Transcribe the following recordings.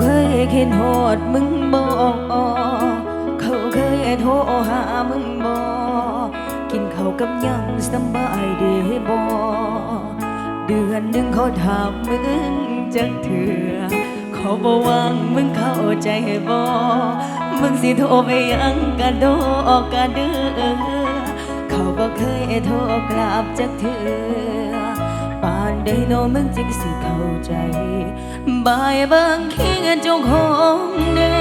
เคยเข็นโหดมึงบอกเขาเคยโทรหามึงบอกกินข้าวกับยังสบายดีบอเดือนหนึ่งเขาถามมึงจักเถื่อเขาบอกว่างมึงเข้าใจบอมึงสิโทรไปยังกะโดอกกะเดือเขาบอกเคยโทรกลับจักเถื่อานใดโนมึงจึงสิเข้าใจ บายบางขี้เงินเจ้าของเน่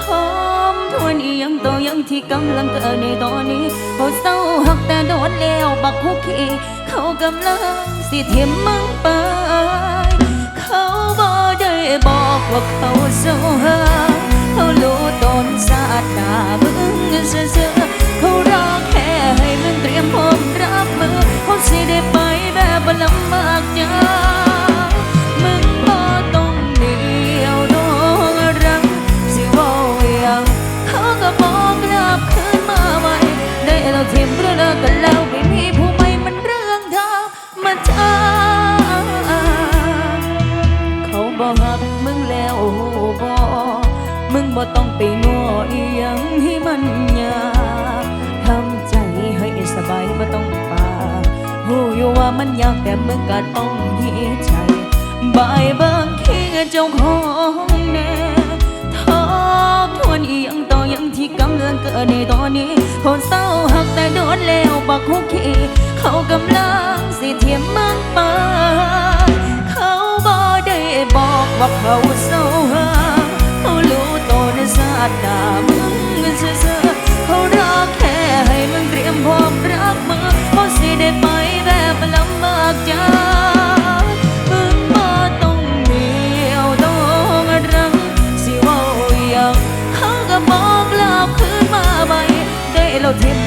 ทอมทวนอียังโตยังที่กำลังเกิดในตอนนี้เขาเศร้าหักแต่โดนแล้วบักคุกขี้เขากำลังสิเทียมมึงไป เขาบอกได้บอกว่าเขาเศร้าหาเขารู้ตนสาดหน้ามึงเสือเขารอแค่ให้มึงเตรียมพร้อมรับมือเขาสิได้ บบบ่ลำบากใจมึงบ่ต้องเดียวดองรังสิเว่าอย่างเขาก็บอกกลับคืนมาใหม่ได้เราเทียมเรื่องกันแล้วไม่มีผู้ใหม่มันเรื่องทางมาช้าเขาบอกหักมึงแล้วบอมึงบ่ต้องไปงัวอีหยังให้มันยากทำใจให้สบายบ่ต้อง หูอยู่ว่ามันยากแต่เมึงก็ต้องเฮีใจบายบางทีเจ้าของแน่ทบทวนอียังต่อยังที่กำลังเกิดในตอนนี้คนเศร้าหักแต่โดนแล้วบักคุกคีเขากำลังสิเทียมมึงไปเขาบอกได้บอกว่าเขาเศร้าหาเขารู้ตัวในสาดหน้ามึงเสือเขารอแค่ให้มึงเตรียมพร้อมรับมื ลำบากใจมึงบ่ต้องเดียวต้องรังสิว่าอย่างเขาก็บอกลาคืนมาใหม่ได้เราทิม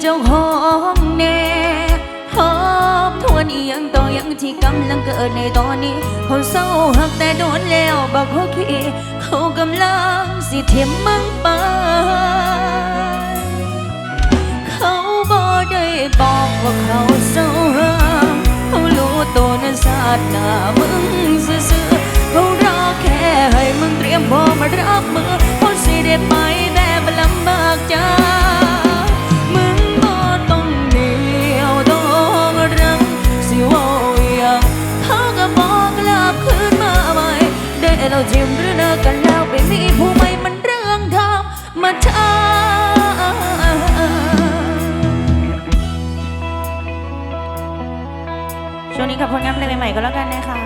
เจ้าของแน่ทบทวนอียังต่อยังที่กำลังเกิดในตอนนี้เขาเศร้าหักแต่โดนแล้วบักเขาขี้เขากำลังสิเทียมมึงไปเขาบอกได้บอกว่าเขาเศร้าหาเขารู้ตัวนั้นสาดหน้ามึงซื่อเขารอแค่ให้มึงเตรียมพร้อมมารับมือเขาสิได้ไป เราจิมหรือเลิกกันแล้วไปมีผู้ใหม่มันเรื่องทำมาช้าช่วงนี้กับผลงานเพลงใหม่ๆก็แล้วกันนะคะ